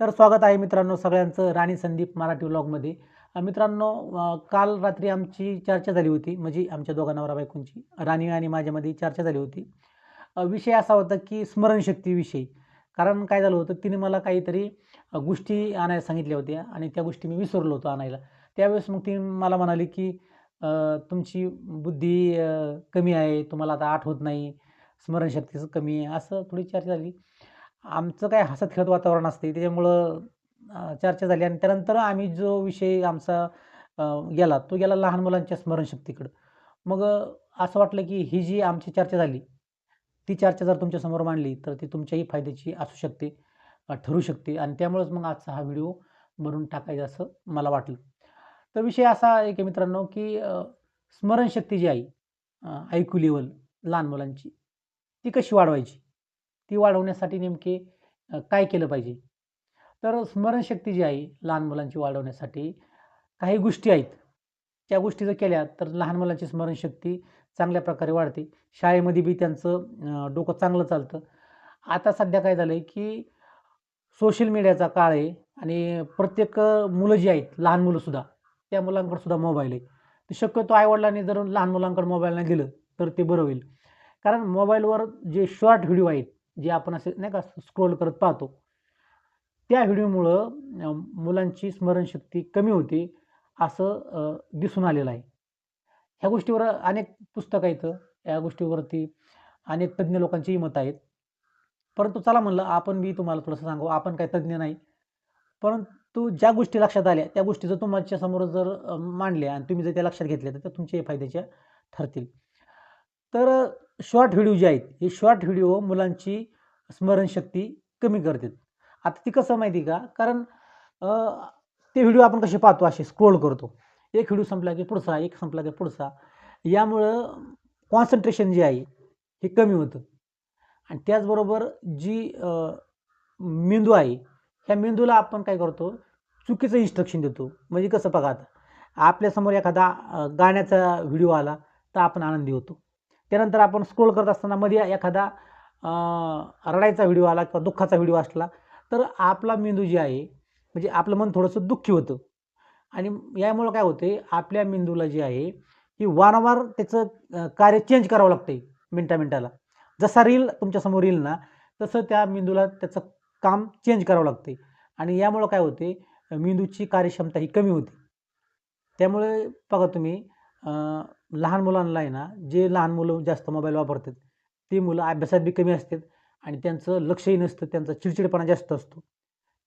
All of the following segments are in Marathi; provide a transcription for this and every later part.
तर स्वागत आहे मित्रांनो सगळ्यांचं राणी संदीप मराठी व्लॉगमध्ये. मित्रांनो काल रात्री आमची चर्चा झाली होती म्हणजे आमच्या दोघा नवरा बायकोंची राणी आणि माझ्यामध्ये चर्चा झाली होती. विषय असा होता की स्मरणशक्तीविषयी. कारण काय झालं होतं तिने मला काहीतरी गोष्टी आणायला सांगितल्या होत्या आणि त्या गोष्टी मी विसरलो होतो आणायला. त्यावेळेस मग ती मला म्हणाली की तुमची बुद्धी कमी आहे तुम्हाला आता आठवत नाही स्मरणशक्तीचं कमी आहे असं थोडी चर्चा झाली. आमचं काय हसत खेळत वातावरण असते त्याच्यामुळं चर्चा झाली. आणि त्यानंतर आम्ही जो विषय आमचा गेला तो गेला लहान मुलांच्या स्मरणशक्तीकडं. मग असं वाटलं की ही जी आमची चर्चा झाली ती चर्चा जर तुमच्यासमोर मांडली तर ती तुमच्याही फायद्याची असू शकते ठरू शकते. आणि त्यामुळेच मग आजचा हा व्हिडिओ बनवून टाकायचा असं मला वाटलं. तर विषय असा आहे की मित्रांनो की स्मरणशक्ती जी आहे ऐकू लेवल लहान मुलांची ती कशी वाढवायची? ती वाढवण्यासाठी नेमके काय केलं पाहिजे? तर स्मरणशक्ती जी आहे लहान मुलांची वाढवण्यासाठी काही गोष्टी आहेत. त्या गोष्टी जर केल्या तर लहान मुलांची स्मरणशक्ती चांगल्या प्रकारे वाढते. शाळेमध्ये बी त्यांचं डोकं चांगलं चालतं. आता सध्या काय झालं आहे की सोशल मीडियाचा काळ आहे आणि प्रत्येक मुलं जी आहेत लहान मुलंसुद्धा त्या मुलांकडे सुद्धा मोबाईल आहे. तर शक्यतो आईवडिलांनी जर लहान मुलांकडे मोबाईल नाही दिलं तर ते बरं होईल. कारण मोबाईलवर जे शॉर्ट व्हिडिओ आहेत जे आपण असे नाही का स्क्रोल करत पाहतो. त्या व्हिडिओमुळं मुलांची स्मरणशक्ती कमी होते असं दिसून आलेलं आहे. ह्या गोष्टीवर अनेक पुस्तकं आहेत. या गोष्टीवरती अनेक तज्ज्ञ लोकांचीही मतं आहेत. परंतु चला म्हणलं आपण बी तुम्हाला थोडंसं सांगू आपण काही तज्ज्ञ नाही. परंतु ज्या गोष्टी लक्षात आल्या त्या गोष्टी जर तुमच्यासमोर जर मांडल्या आणि तुम्ही जर त्या लक्षात घेतल्या तर त्या तुमच्याही फायद्याच्या ठरतील. तर शॉर्ट व्हिडिओ जे आहेत हे शॉर्ट व्हिडिओ मुलांची स्मरणशक्ती कमी करतात. आता ती कसं माहिती आहे का? कारण ते व्हिडिओ आपण कसे पाहतो असे स्क्रोल करतो. एक व्हिडिओ संपला की पुढचा एक संपला की पुढचा. यामुळं कॉन्सन्ट्रेशन जे आहे हे कमी होतं. आणि त्याचबरोबर जी मेंदू आहे ह्या मेंदूला आपण काय करतो? चुकीचं इन्स्ट्रक्शन देतो. म्हणजे कसं बघा आता आपल्यासमोर एखादा गाण्याचा व्हिडिओ आला तर आपण आनंदी होतो. त्यानंतर आपण स्क्रोल करत असताना मध्ये एखादा रडायचा व्हिडिओ आला किंवा दुःखाचा व्हिडिओ असला तर आपला मेंदू जे आहे म्हणजे आपलं मन थोडंसं दुःखी होतं. आणि यामुळं काय होते आपल्या मेंदूला जे आहे की वारंवार त्याचं कार्य चेंज करावं लागते मिनटा मिनटाला. जसा रील तुमच्यासमोर येईल ना तसं त्या मेंदूला त्याचं काम चेंज करावं लागते आणि यामुळं काय होते मेंदूची कार्यक्षमता ही कमी होते. त्यामुळे बघा तुम्ही लहान मुलांना आहे ना जे लहान मुलं जास्त मोबाईल वापरतात ती मुलं अभ्यासात बी कमी असतात आणि त्यांचं लक्षही नसतं त्यांचा चिडचिडपणा जास्त असतो.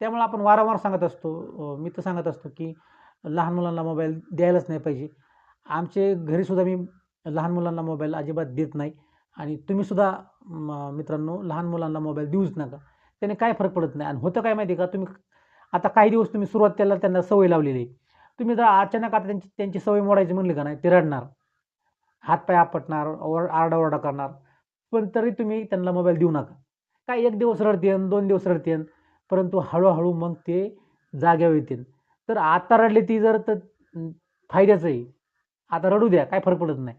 त्यामुळे आपण वारंवार सांगत असतो मी तर सांगत असतो की लहान मुलांना मोबाईल द्यायलाच नाही पाहिजे. आमचे घरीसुद्धा मी लहान मुलांना मोबाईल अजिबात देत नाही आणि तुम्हीसुद्धा म मित्रांनो लहान मुलांना मोबाईल देऊच नका. त्याने काय फरक पडत नाही आणि होतं काय माहिती आहे का? तुम्ही आता काही दिवस तुम्ही सुरुवात त्याला त्यांना सवय लावलेली आहे. तुम्ही जर अचानक आता त्यांची त्यांची सवय मोडायची म्हणली का नाही ते रडणार. हातपाय आपटणार ओर आरडाओरडा करणार. पण तरी तुम्ही त्यांना मोबाईल देऊ नका. काय एक दिवस रडतेन दोन दिवस रडतेन परंतु हळूहळू मग ते जाग्यावर येतील. तर आता रडले ती जर तर फायद्याचं आहे. आता रडू द्या काय फरक पडत नाही.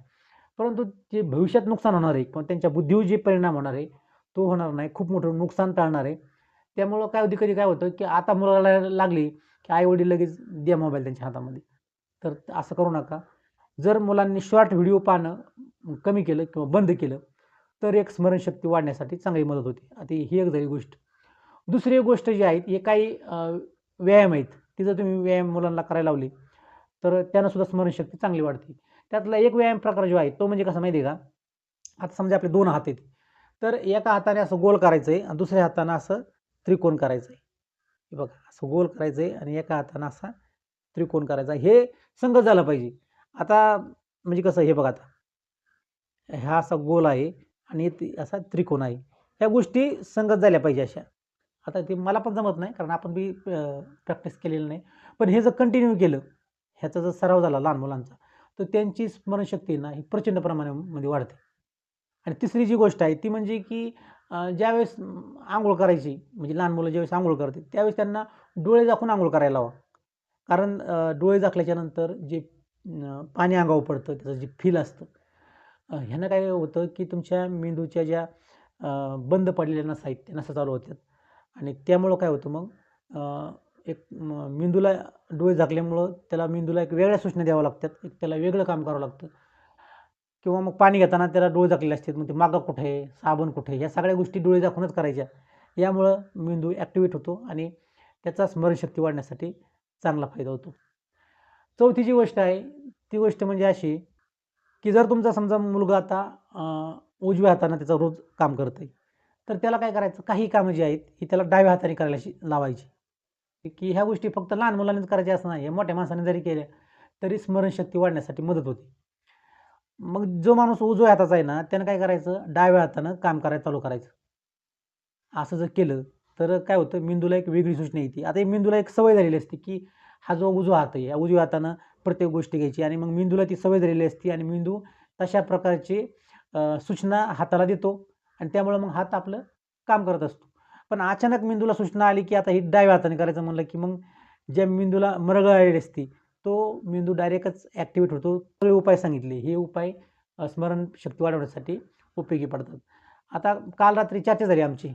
परंतु जे भविष्यात नुकसान होणार आहे किंवा त्यांच्या बुद्धीवर जे परिणाम होणार आहे तो होणार नाही. खूप मोठं नुकसान टाळणार आहे. त्यामुळं काय होती कधी काय होतं की आता मुलाला लागली की आईवडील लगेच द्या मोबाईल त्यांच्या हातामध्ये. तर असं करू नका. जर मुलांनी शॉर्ट व्हिडिओ पाहणं कमी केलं किंवा बंद केलं तर एक स्मरणशक्ती वाढण्यासाठी चांगली मदत होते. आता ही एक झाली गोष्ट. दुसरी गोष्ट जी आहे हे काही व्यायाम आहेत. ती जर तुम्ही व्यायाम मुलांना करायला लावली तर त्यानं सुद्धा स्मरणशक्ती चांगली वाढते. त्यातला एक व्यायाम प्रकार जो आहे तो म्हणजे कसा माहिती आहे का? आता समजा आपले दोन हात आहेत. तर एका हाताने असं गोल करायचं आहे आणि दुसऱ्या हाताने असं त्रिकोण करायचं आहे बघा असं गोल करायचं आहे आणि एका हाताने असा त्रिकोण करायचा. हे संगत झालं पाहिजे. आता म्हणजे कसं हे बघा आता. हा असा गोल आहे आणि असा त्रिकोण आहे. ह्या गोष्टी संगत झाल्या पाहिजे अशा. आता ते मला पण जमत नाही कारण आपण बी प्रॅक्टिस केलेलं नाही. पण हे जर कंटिन्यू केलं ह्याचा जर सराव झाला लहान मुलांचा तर त्यांची स्मरणशक्ती ना ही प्रचंड प्रमाणामध्ये वाढते. आणि तिसरी जी गोष्ट आहे ती म्हणजे की ज्यावेळेस आंघोळ करायची म्हणजे लहान मुलं ज्यावेळेस आंघोळ करते त्यावेळेस त्यांना डोळे झाकून आंघोळ करायला हवा कारण डोळे झाकल्याच्यानंतर जे पाणी अंगावर पडतं त्याचं जे फील असतं. ह्यानं काय होतं की तुमच्या मेंदूच्या ज्या बंद पडलेल्या नसा आहेत त्या नसा चालू होतात आणि त्यामुळं काय होतं मग एक मेंदूला डोळे झाकल्यामुळं त्याला मेंदूला एक वेगळ्या सूचना द्याव्या लागतात. एक त्याला वेगळं काम करावं लागतं. किंवा मग पाणी घेताना त्याला डोळे झाकलेले असतात. मग ते मागं कुठे आहे साबण कुठे आहे ह्या सगळ्या गोष्टी डोळे झाकूनच करायच्या. यामुळं मेंदू ॲक्टिवेट होतो आणि त्याचा स्मरणशक्ती वाढण्यासाठी चांगला फायदा होतो. चौथी जी गोष्ट आहे ती गोष्ट म्हणजे अशी की जर तुमचा समजा मुलगा आता उजव्या हातानं त्याचं रोज काम करत आहे तर त्याला काय करायचं? काही कामं जी आहेत ही त्याला डाव्या हाताने करायलाशी लावायची. की ह्या गोष्टी फक्त लहान मुलांनीच करायच्या असं नाही मोठ्या माणसाने जरी केल्या तरी स्मरणशक्ती वाढण्यासाठी मदत होते. मग जो माणूस उजव्या हाताचा आहे ना त्यानं काय करायचं? डाव्या हातानं काम करायला चालू करायचं. असं जर केलं तर काय होतं? मेंदूला एक वेगळी सूचना येते. आता मेंदूला एक सवय झालेली असते की हा जो उजवा हात आहे या उजव्या हातानं प्रत्येक गोष्ट घ्यायची आणि मग मेंदूला ती सवय झालेली असते आणि मेंदू तशा प्रकारची सूचना हाताला देतो आणि त्यामुळं मग हात आपलं काम करत असतो. पण अचानक मेंदूला सूचना आली की आता ही डाव्या हाताने करायचं म्हणलं की मग ज्या मेंदूला मरगळ आलेली असते तो मेंदू डायरेक्टच ॲक्टिवेट होतो. सगळे उपाय सांगितले. हे उपाय स्मरण स्मरणशक्ती वाढवण्यासाठी उपयोगी पडतात. आता काल रात्री चर्चा झाली आमची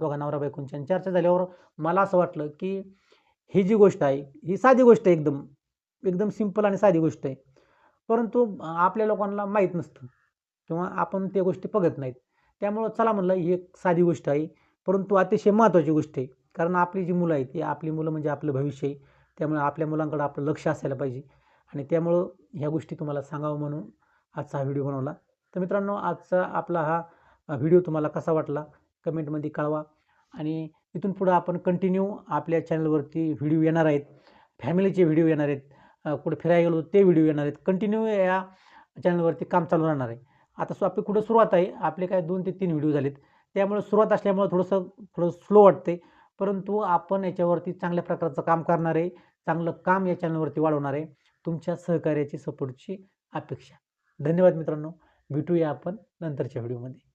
दोघा नवरा बायकोंची आणि चर्चा झाल्यावर मला असं वाटलं की ही जी गोष्ट आहे ही साधी गोष्ट आहे एकदम एकदम सिंपल आणि साधी गोष्ट आहे. परंतु आपल्या लोकांना माहीत नसतं किंवा आपण त्या गोष्टी बघत नाहीत. त्यामुळं चला म्हणलं ही एक साधी गोष्ट आहे. परंतु अतिशय महत्त्वाची गोष्ट आहे. कारण आपली जी मुलं आहेत ती आपली मुलं म्हणजे आपलं भविष्य आहे. त्यामुळे आपल्या मुलांकडं आपलं लक्ष असायला पाहिजे. आणि त्यामुळं ह्या गोष्टी तुम्हाला सांगावं म्हणून आजचा हा व्हिडिओ बनवला. तर मित्रांनो आजचा आपला हा व्हिडिओ तुम्हाला कसा वाटला? कमेंटमध्ये कळवा. आणि इथून पुढं आपण कंटिन्यू आपल्या चॅनलवरती व्हिडिओ येणार आहेत. फॅमिलीचे व्हिडिओ येणार आहेत. कुठं फिरायला गेलो ते व्हिडिओ येणार आहेत. कंटिन्यू या चॅनलवरती काम चालू राहणार आहे. आता सो आपली कुठं सुरुवात आहे आपले काय दोन ते तीन व्हिडिओ झालेत. त्यामुळे सुरुवात असल्यामुळं थोडंसं थोडं स्लो वाटते. परंतु आपण याच्यावरती चांगल्या प्रकारचं काम करणार आहे. चांगलं काम या चॅनलवरती वाढवणार आहे. तुमच्या सहकार्याची सपोर्टची अपेक्षा. धन्यवाद मित्रांनो. भेटूया आपण नंतरच्या व्हिडिओमध्ये